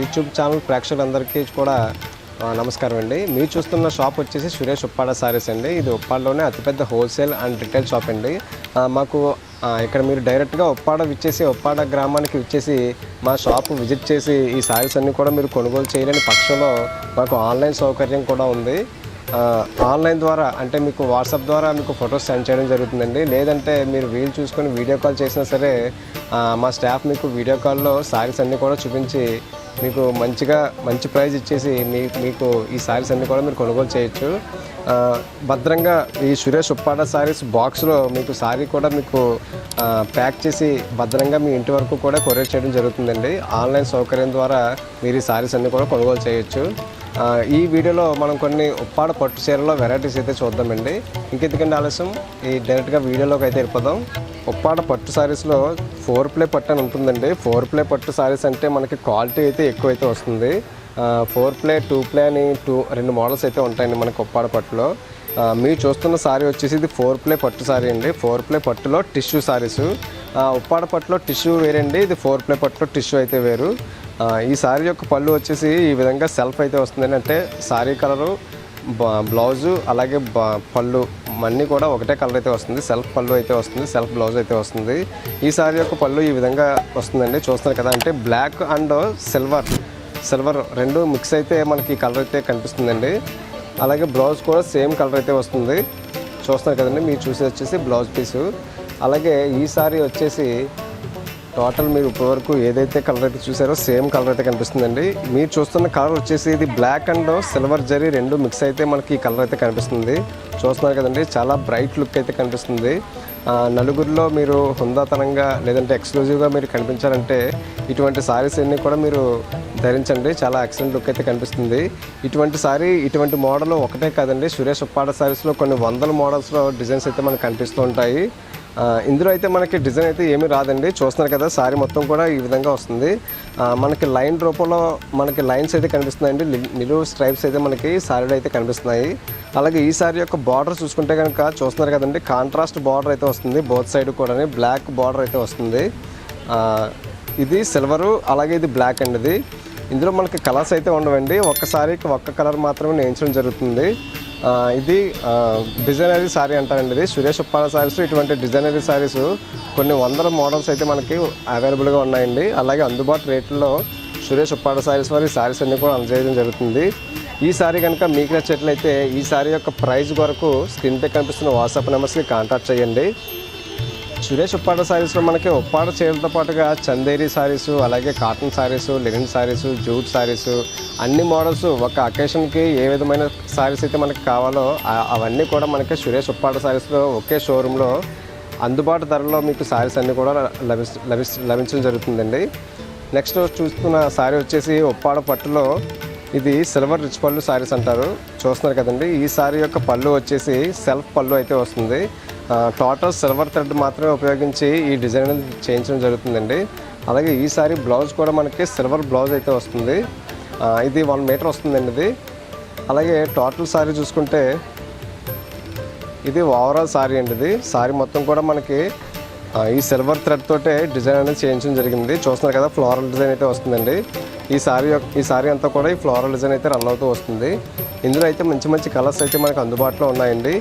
YouTube channel ప్రేక్షకులందరికీ కూడా నమస్కారం అండి. మీరు చూస్తున్న షాప్ వచ్చేసి సురేష్ ఉప్పాడ సారీస్ అండి. ఇది ఉప్పాడలోనే అతిపెద్ద హోల్సేల్ అండ్ రిటైల్ షాప్ అండి. మాకు ఇక్కడ మీరు డైరెక్ట్గా ఉప్పాడ విచ్చేసి ఉప్పాడ గ్రామానికి విచ్చేసి మా షాప్ విజిట్ చేసి ఈ సారీస్ అన్నీ కూడా మీరు కొనుగోలు చేయలేని పక్షంలో మాకు ఆన్లైన్ సౌకర్యం కూడా ఉంది. ఆన్లైన్ ద్వారా అంటే మీకు వాట్సాప్ ద్వారా మీకు ఫొటోస్ సెండ్ చేయడం జరుగుతుందండి. లేదంటే మీరు వీలు చూసుకొని వీడియో కాల్ చేసినా సరే మా స్టాఫ్ మీకు వీడియో కాల్లో సారీస్ అన్నీ కూడా చూపించి మీకు మంచిగా మంచి ప్రైస్ ఇచ్చేసి మీ మీకు ఈ సారీస్ అన్నీ కూడా మీరు కొనుగోలు చేయొచ్చు. భద్రంగా ఈ సురేష్ ఉప్పాడ సారీస్ బాక్స్లో మీకు సారీ కూడా మీకు ప్యాక్ చేసి భద్రంగా మీ ఇంటి వరకు కూడా కొరియర్ చేయడం జరుగుతుందండి. ఆన్లైన్ సౌకర్యం ద్వారా మీరు ఈ సారీస్ అన్నీ కూడా కొనుగోలు చేయొచ్చు. ఈ వీడియోలో మనం కొన్ని ఉప్పాడ పట్టు చీరలో వెరైటీస్ అయితే చూద్దామండి. ఇంకెందుకంటే ఆలస్యం? ఈ డైరెక్ట్గా వీడియోలోకి అయితే వెళ్ళిపోదాం. ఉప్పాడ పట్టు శారీస్లో ఫోర్ ప్లే పట్టు అని ఉంటుందండి. ఫోర్ ప్లే పట్టు శారీస్ అంటే మనకి క్వాలిటీ అయితే ఎక్కువ అయితే వస్తుంది. ఫోర్ ప్లే టూ ప్లే అని టూ రెండు మోడల్స్ అయితే ఉంటాయండి మనకి ఉప్పాడ పట్టులో. మీరు చూస్తున్న సారీ వచ్చేసి ఇది ఫోర్ ప్లే పట్టు సారీ అండి. ఫోర్ ప్లే పట్టులో టిష్యూ సారీస్ ఉప్పాడ పట్టులో టిష్యూ వేరండి. ఇది ఫోర్ ప్లే పట్టులో టిష్యూ అయితే వేరు. ఈ సారీ యొక్క పళ్ళు వచ్చేసి ఈ విధంగా సెల్ఫ్ అయితే వస్తుంది అంటే సారీ కలరు బ- బ్లౌజు అలాగే పళ్ళు అన్నీ కూడా ఒకటే కలర్ అయితే వస్తుంది. సెల్ఫ్ పళ్ళు అయితే వస్తుంది సెల్ఫ్ బ్లౌజ్ అయితే వస్తుంది. ఈ సారీ యొక్క పళ్ళు ఈ విధంగా వస్తుందండి. చూస్తున్నారు కదా అంటే బ్లాక్ అండ్ సిల్వర్ సిల్వర్ రెండు మిక్స్ అయితే మనకి ఈ కలర్ అయితే కనిపిస్తుందండి. అలాగే బ్లౌజ్ కూడా సేమ్ కలర్ అయితే వస్తుంది. చూస్తున్నారు కదండి మీరు చూసి వచ్చేసి బ్లౌజ్ పీసు. అలాగే ఈ సారీ వచ్చేసి టోటల్ మీరు ఇప్పటివరకు ఏదైతే కలర్ అయితే చూసారో సేమ్ కలర్ అయితే కనిపిస్తుందండి. మీరు చూస్తున్న కలర్ వచ్చేసి ఇది బ్లాక్ అండ్ సిల్వర్ జరీ రెండు మిక్స్ అయితే మనకి ఈ కలర్ అయితే కనిపిస్తుంది. చూస్తున్నారు కదండి చాలా బ్రైట్ లుక్ అయితే కనిపిస్తుంది. నలుగురిలో మీరు హుందాతనంగా లేదంటే ఎక్స్క్లూజివ్గా మీరు కనిపించాలంటే ఇటువంటి సారీస్ అన్నీ కూడా మీరు ధరించండి. చాలా ఎక్సలెంట్ లుక్ అయితే కనిపిస్తుంది. ఇటువంటి సారీ ఇటువంటి మోడల్ ఒకటే కాదండి సురేష్ ఉప్పాడ సారీస్లో కొన్ని వందల మోడల్స్లో డిజైన్స్ అయితే మనకు కనిపిస్తూ ఉంటాయి. ఇందులో అయితే మనకి డిజైన్ అయితే ఏమీ రాదండి. చూస్తున్నారు కదా సారీ మొత్తం కూడా ఈ విధంగా వస్తుంది. మనకి లైన్ రూపంలో మనకి లైన్స్ అయితే కనిపిస్తున్నాయండి. నిలువు స్ట్రైప్స్ అయితే మనకి సారీలో అయితే కనిపిస్తున్నాయి. అలాగే ఈ సారీ యొక్క బార్డర్ చూసుకుంటే కనుక చూస్తున్నారు కదండి కాంట్రాస్ట్ బార్డర్ అయితే వస్తుంది. బోత్ సైడ్ కూడా బ్లాక్ బార్డర్ అయితే వస్తుంది. ఇది సిల్వరు అలాగే ఇది బ్లాక్ అండి ఇది. ఇందులో మనకి కలర్స్ అయితే ఉండవండి. ఒక్కసారికి ఒక్క కలర్ మాత్రమే నేయించడం జరుగుతుంది. ఇది డిజైనరీ సారీ అంటారండి ఇది. సురేష్ ఉప్పాల సారీస్ ఇటువంటి డిజైనరీ సారీస్ కొన్ని వందల మోడల్స్ అయితే మనకి అవైలబుల్గా ఉన్నాయండి. అలాగే అందుబాటు రేట్లలో సురేష్ ఉప్పాడ సారీస్ వారి సారీస్ అన్నీ కూడా అందజేయడం జరుగుతుంది. ఈ సారీ కనుక మీకు నచ్చినట్లయితే ఈ సారీ యొక్క ప్రైస్ కొరకు స్క్రీన్పై కనిపిస్తున్న వాట్సాప్ నెంబర్స్కి కాంటాక్ట్ చేయండి. సురేష్ ఉప్పాడ సారీస్లో మనకి ఉప్పాడ చీరలతో పాటుగా చందేరి సారీస్ అలాగే cotton saris linen saris jute saris అన్ని మోడల్స్ ఒక అకేషన్కి ఏ విధమైన సారీస్ అయితే మనకి కావాలో అవన్నీ కూడా మనకి సురేష్ ఉప్పాడ సారీస్లో ఒకే షోరూంలో అందుబాటు ధరలో మీకు సారీస్ అన్నీ కూడా లభిస్ లభిస్ లభించడం జరుగుతుందండి. నెక్స్ట్ చూస్తున్న సారీ వచ్చేసి ఉప్పాడ పట్టులో ఇది సిల్వర్ రిచ్ పళ్ళు సారీస్ అంటారు. చూస్తున్నారు కదండి ఈ సారీ యొక్క పళ్ళు వచ్చేసి సెల్ఫ్ పళ్ళు అయితే వస్తుంది. టోటల్ సిల్వర్ థ్రెడ్ మాత్రమే ఉపయోగించి ఈ డిజైన్ అనేది చేయించడం జరుగుతుందండి. అలాగే ఈ సారీ బ్లౌజ్ కూడా మనకి సిల్వర్ బ్లౌజ్ అయితే వస్తుంది. ఇది వన్ మీటర్ వస్తుందండి ఇది. అలాగే టోటల్ సారీ చూసుకుంటే ఇది ఓవరాల్ సారీ అండి ఇది. సారీ మొత్తం కూడా మనకి ఈ సిల్వర్ థ్రెడ్ తోటే డిజైన్ అనేది చేయించడం జరిగింది. చూస్తున్నారు కదా ఫ్లోరల్ డిజైన్ అయితే వస్తుందండి. ఈ సారీ యొక్క ఈ సారీ అంతా కూడా ఈ ఫ్లోరల్ డిజైన్ అయితే రన్ అవుతూ వస్తుంది. ఇందులో అయితే మంచి మంచి కలర్స్ అయితే మనకు అందుబాటులో ఉన్నాయండి.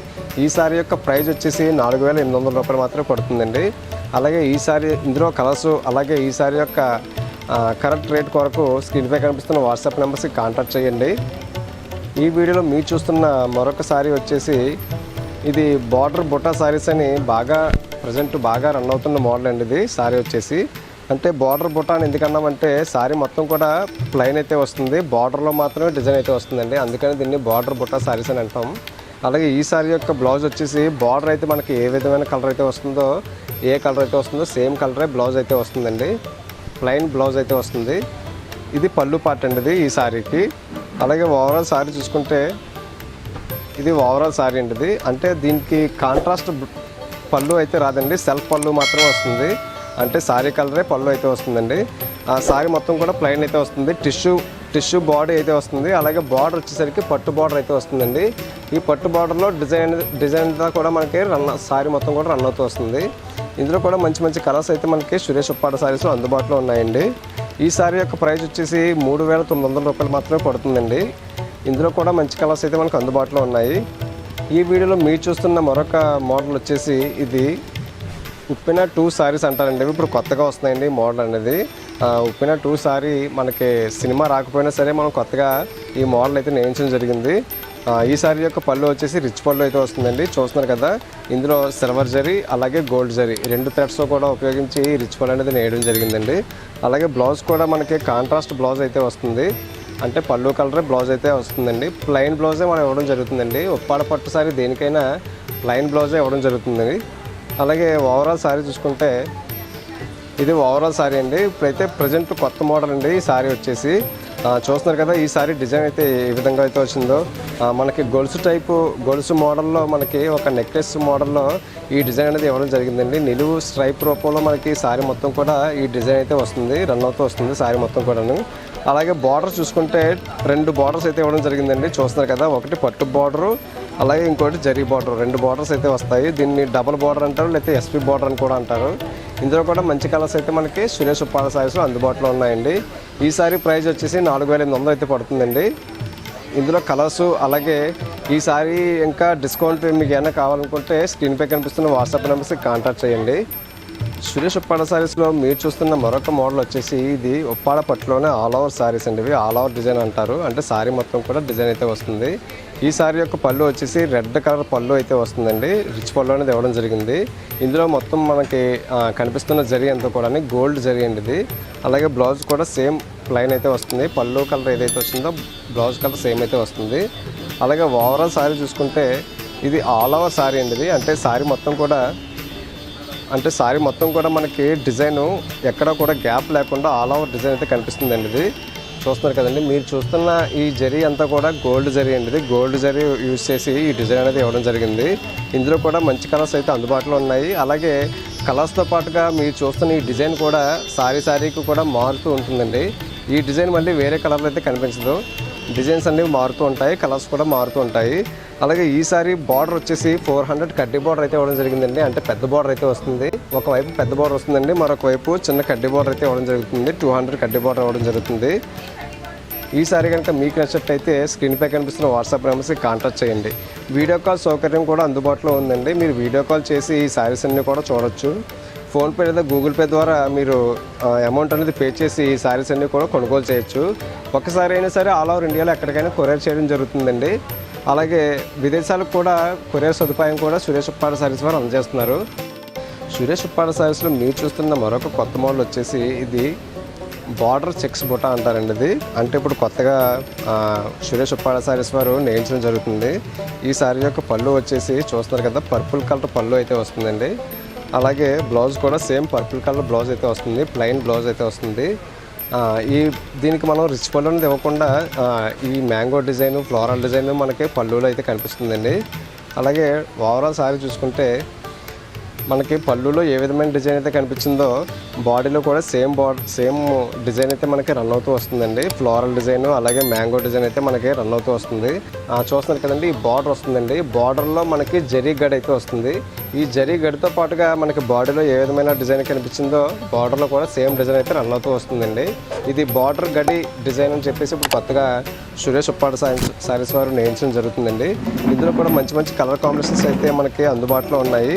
ఈ సారీ యొక్క ప్రైస్ వచ్చేసి నాలుగు వేల ఎనిమిది వందల రూపాయలు మాత్రమే పడుతుందండి. అలాగే ఈ సారీ ఇందులో కలర్స్ అలాగే ఈ సారీ యొక్క కరెక్ట్ రేట్ కొరకు స్క్రీన్పై కనిపిస్తున్న వాట్సాప్ నెంబర్స్కి కాంటాక్ట్ చేయండి. ఈ వీడియోలో మీరు చూస్తున్న మరొక సారీ వచ్చేసి ఇది బార్డర్ బుట్టా సారీస్ అని బాగా ప్రజెంట్ బాగా రన్ అవుతున్న మోడల్ అండి ఇది. సారీ వచ్చేసి. అంటే బార్డర్ బుట్ట అని ఎందుకన్నామంటే సారీ మొత్తం కూడా ప్లెయిన్ అయితే వస్తుంది. బార్డర్లో మాత్రమే డిజైన్ అయితే వస్తుందండి. అందుకని దీన్ని బార్డర్ బుట్ట సారీస్ అని అంటాం. అలాగే ఈ సారీ యొక్క బ్లౌజ్ వచ్చేసి బార్డర్ అయితే మనకి ఏ విధమైన కలర్ అయితే వస్తుందో ఏ కలర్ అయితే వస్తుందో సేమ్ కలరే బ్లౌజ్ అయితే వస్తుందండి. ప్లెయిన్ బ్లౌజ్ అయితే వస్తుంది. ఇది పళ్ళు పార్ట్ అండి ఇది ఈ శారీకి అలాగే ఓవరాల్ శారీ చూసుకుంటే ఇది ఓవరాల్ సారీ అండి. ఇది అంటే దీనికి కాంట్రాస్ట్ పళ్ళు అయితే రాదండి. సెల్ఫ్ పళ్ళు మాత్రమే వస్తుంది. అంటే శారీ కలరే పళ్ళు అయితే వస్తుందండి. ఆ శారీ మొత్తం కూడా ప్లెయిన్ అయితే వస్తుంది. టిష్యూ టిష్యూ బాడీ అయితే వస్తుంది. అలాగే బార్డర్ వచ్చేసరికి పట్టు బార్డర్ అయితే వస్తుందండి. ఈ పట్టు బార్డర్లో డిజైన్ డిజైన్ కూడా మనకి రన్ శారీ మొత్తం కూడా రన్ అవుతూ వస్తుంది. ఇందులో కూడా మంచి మంచి కలర్స్ అయితే మనకి సురేష్ ఉప్పాడ శారీస్ అందుబాటులో ఉన్నాయండి. ఈ సారీ యొక్క ప్రైస్ వచ్చేసి మూడు వేల తొమ్మిది వందల రూపాయలు మాత్రమే పడుతుందండి. ఇందులో కూడా మంచి కలర్స్ అయితే మనకు అందుబాటులో ఉన్నాయి. ఈ వీడియోలో మీరు చూస్తున్న మరొక మోడల్ వచ్చేసి ఇది. ఉప్పిన టూ సారీస్ అంటారండి. ఇప్పుడు కొత్తగా వస్తున్నాయండి ఈ మోడల్ అనేది. ఉప్పిన టూ సారీ మనకి సినిమా రాకపోయినా సరే మనం కొత్తగా ఈ మోడల్ అయితే నేయించడం జరిగింది. ఈసారి ఈ యొక్క పళ్ళు వచ్చేసి రిచ్ పళ్ళు అయితే వస్తుందండి. చూస్తున్నారు కదా ఇందులో సిల్వర్ జరీ అలాగే గోల్డ్ జరీ రెండు థ్రెడ్స్ కూడా ఉపయోగించి రిచ్ పళ్ళు అనేది నేయడం జరిగిందండి. అలాగే బ్లౌజ్ కూడా మనకి కాంట్రాస్ట్ బ్లౌజ్ అయితే వస్తుంది. అంటే పళ్ళు కలర్ బ్లౌజ్ అయితే వస్తుందండి. ప్లెయిన్ బ్లౌజే మనం ఇవ్వడం జరుగుతుందండి. ఉప్పాడ పట్టు సారీ దేనికైనా ప్లెయిన్ బ్లౌజే ఇవ్వడం జరుగుతుందండి. అలాగే ఓవరాల్ సారీ చూసుకుంటే ఇది ఓవరాల్ సారీ అండి. ఇప్పుడైతే ప్రజెంట్ కొత్త మోడల్ అండి ఈ సారీ వచ్చేసి. చూస్తున్నారు కదా ఈ డిజైన్ అయితే ఏ విధంగా అయితే వచ్చిందో. మనకి గొలుసు టైపు గొలుసు మోడల్లో మనకి ఒక నెక్లెస్ మోడల్లో ఈ డిజైన్ అనేది ఇవ్వడం జరిగిందండి. నిలువు స్ట్రైప్ రూపంలో మనకి సారీ మొత్తం కూడా ఈ డిజైన్ అయితే వస్తుంది రన్ అవుతూ వస్తుంది సారీ మొత్తం కూడాను. అలాగే బార్డర్ చూసుకుంటే రెండు బార్డర్స్ అయితే ఇవ్వడం జరిగిందండి. చూస్తున్నారు కదా ఒకటి పట్టు బార్డరు అలాగే ఇంకోటి జరీ బార్డర్. రెండు బార్డర్స్ అయితే వస్తాయి. దీన్ని డబల్ బార్డర్ అంటారు లేకపోతే ఎస్పీ బార్డర్ అని కూడా అంటారు. ఇందులో కూడా మంచి కలర్స్ అయితే మనకి సురేష్ ఉప్పాల సారీస్ అందుబాటులో ఉన్నాయండి. ఈ సారీ ప్రైస్ వచ్చేసి నాలుగు వేల ఎనిమిది వందలు అయితే పడుతుందండి. ఇందులో కలర్స్ అలాగే ఈ సారీ ఇంకా డిస్కౌంట్ మీకు ఏమైనా కావాలనుకుంటే స్క్రీన్పై కనిపిస్తున్న వాట్సాప్ నెంబర్స్కి కాంటాక్ట్ చేయండి. సురేష్ ఉప్పాడ సారీస్లో మీరు చూస్తున్న మరొక మోడల్ వచ్చేసి ఇది ఉప్పాడ పట్టులోనే ఆల్ ఓవర్ సారీస్ అండి ఇవి. ఆల్ ఓవర్ డిజైన్ అంటారు. అంటే సారీ మొత్తం కూడా డిజైన్ అయితే వస్తుంది. ఈ సారీ యొక్క పళ్ళు వచ్చేసి రెడ్ కలర్ పళ్ళు అయితే వస్తుందండి. రిచ్ పళ్ళు అనేది ఇవ్వడం జరిగింది. ఇందులో మొత్తం మనకి కనిపిస్తున్న జరీ అంతా కూడా గోల్డ్ జరీ అండి ఇది. అలాగే బ్లౌజ్ కూడా సేమ్ ప్లైన్ అయితే వస్తుంది. పళ్ళు కలర్ ఏదైతే వస్తుందో బ్లౌజ్ కలర్ సేమ్ అయితే వస్తుంది. అలాగే ఓవరాల్ సారీ చూసుకుంటే ఇది ఆల్ ఓవర్ సారీ అండి ఇది. అంటే సారీ మొత్తం కూడా అంటే సారీ మొత్తం కూడా మనకి డిజైన్ ఎక్కడ కూడా గ్యాప్ లేకుండా ఆల్ ఓవర్ డిజైన్ అయితే కనిపిస్తుందండి ఇది. చూస్తున్నారు కదండి మీరు చూస్తున్న ఈ జరీ అంతా కూడా గోల్డ్ జరీ అండి ఇది. గోల్డ్ జరీ యూజ్ చేసి ఈ డిజైన్ అనేది ఇవ్వడం జరిగింది. ఇందులో కూడా మంచి కలర్స్ అయితే అందుబాటులో ఉన్నాయి. అలాగే కలర్స్తో పాటుగా మీరు చూస్తున్న ఈ డిజైన్ కూడా సారీ సారీకి కూడా మారుతూ ఉంటుందండి. ఈ డిజైన్ మళ్ళీ వేరే కలర్లో అయితే కనిపించదు. డిజైన్స్ అనేవి మారుతూ ఉంటాయి కలర్స్ కూడా మారుతూ ఉంటాయి. అలాగే ఈసారి బార్డర్ వచ్చేసి ఫోర్ హండ్రెడ్ కడ్డీ బార్డర్ అయితే ఇవ్వడం జరిగిందండి. అంటే పెద్ద బార్డర్ అయితే వస్తుంది. ఒకవైపు పెద్ద బార్డర్ వస్తుందండి. మరొక వైపు చిన్న కడ్డీ బార్డర్ అయితే ఇవ్వడం జరుగుతుంది. టూ హండ్రెడ్ కడ్డీ బార్డర్ ఇవ్వడం జరుగుతుంది. ఈసారి కనుక మీకు నచ్చినట్టయితే స్క్రీన్పై కనిపిస్తున్న వాట్సాప్ నెంబర్స్కి కాంటాక్ట్ చేయండి. వీడియో కాల్ సౌకర్యం కూడా అందుబాటులో ఉందండి. మీరు వీడియో కాల్ చేసి ఈ సారీస్ అన్నీ కూడా చూడొచ్చు. ఫోన్పే లేదా గూగుల్ పే ద్వారా మీరు అమౌంట్ అనేది పే చేసి ఈ శారీస్ అన్నీ కూడా కొనుగోలు చేయొచ్చు. ఒక్కసారి అయినా సరే ఆల్ ఓవర్ ఇండియాలో ఎక్కడికైనా కొరియర్ చేయడం జరుగుతుందండి. అలాగే విదేశాలకు కూడా కొరియర్ సదుపాయం కూడా సురేష్ ఉప్పాడ సారీస్ వారు అందజేస్తున్నారు. సురేష్ ఉప్పాడ సారీస్లో మీరు చూస్తున్న మరొక కొత్త మోడల్ వచ్చేసి ఇది బార్డర్ చెక్స్ బుట్ట అంటారండి ఇది. అంటే ఇప్పుడు కొత్తగా సురేష్ ఉప్పాడ సారీస్ వారు నేయించడం జరుగుతుంది. ఈ సారీ యొక్క పళ్ళు వచ్చేసి చూస్తున్నారు కదా పర్పుల్ కలర్ పళ్ళు అయితే వస్తుందండి. అలాగే బ్లౌజ్ కూడా సేమ్ పర్పుల్ కలర్ బ్లౌజ్ అయితే వస్తుంది ప్లెయిన్ బ్లౌజ్ అయితే వస్తుంది. ఈ దీనికి మనం రిచ్ పళ్ళు అనేది ఇవ్వకుండా ఈ మ్యాంగో డిజైన్ ఫ్లోరల్ డిజైన్ మనకి పళ్ళులో అయితే కనిపిస్తుందండి. అలాగే ఓవరాల్ సారీ చూసుకుంటే మనకి పళ్ళులో ఏ విధమైన డిజైన్ అయితే కనిపించిందో బాడీలో కూడా సేమ్ బాడీ సేమ్ డిజైన్ అయితే మనకి రన్ అవుతూ వస్తుందండి. ఫ్లోరల్ డిజైన్ అలాగే మ్యాంగో డిజైన్ అయితే మనకి రన్ అవుతూ వస్తుంది. చూస్తున్నారు కదండి ఈ బార్డర్ వస్తుందండి. బార్డర్లో మనకి జరీ గడ్ అయితే వస్తుంది. ఈ జరీ గడితో పాటుగా మనకి బాడీలో ఏ విధమైన డిజైన్ కనిపించిందో బార్డర్లో కూడా సేమ్ డిజైన్ అయితే రన్ అవుతూ వస్తుందండి. ఇది బార్డర్ గడి డిజైన్ అని చెప్పేసి ఇప్పుడు కొత్తగా సురేష్ ఉప్పాడ సారీస్ వారు నేయించడం జరుగుతుందండి. ఇందులో కూడా మంచి మంచి కలర్ కాంబినేషన్స్ అయితే మనకి అందుబాటులో ఉన్నాయి.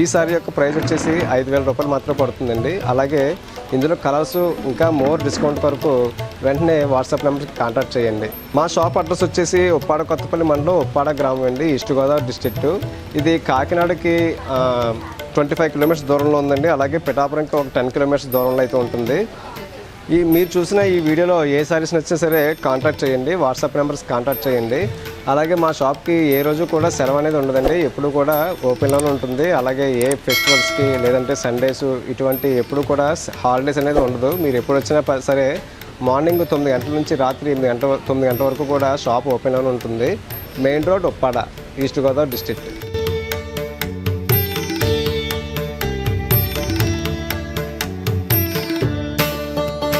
ఈ సారీ యొక్క ప్రైస్ వచ్చేసి ఐదు వేల రూపాయలు మాత్రమే పడుతుందండి. అలాగే ఇందులో కలర్స్ ఇంకా మోర్ డిస్కౌంట్ వరకు వెంటనే వాట్సాప్ నెంబర్కి కాంటాక్ట్ చేయండి. మా షాప్ అడ్రస్ వచ్చేసి ఉప్పాడ కొత్తపల్లి మండలం ఉప్పాడ గ్రామం అండి ఈస్ట్ గోదావరి డిస్ట్రిక్ట్. ఇది కాకినాడకి ట్వంటీ ఫైవ్ కిలోమీటర్స్ దూరంలో ఉందండి. అలాగే పిఠాపురంకి ఒక టెన్ కిలోమీటర్స్ దూరంలో అయితే ఉంటుంది. ఈ మీరు చూసిన ఈ వీడియోలో ఏ సారీస్ నచ్చినా సరే కాంటాక్ట్ చేయండి వాట్సాప్ నెంబర్స్ కాంటాక్ట్ చేయండి. అలాగే మా షాప్కి ఏ రోజు కూడా సెలవు అనేది ఉండదండి. ఎప్పుడు కూడా ఓపెన్లోనే ఉంటుంది. అలాగే ఏ ఫెస్టివల్స్కి లేదంటే సండేస్ ఇటువంటి ఎప్పుడు కూడా హాలిడేస్ అనేది ఉండదు. మీరు ఎప్పుడు వచ్చినా సరే మార్నింగ్ తొమ్మిది గంటల నుంచి రాత్రి ఎనిమిది గంటల తొమ్మిది గంటల వరకు కూడా షాప్ ఓపెన్లోనే ఉంటుంది. Main road Uppada east Godavari district.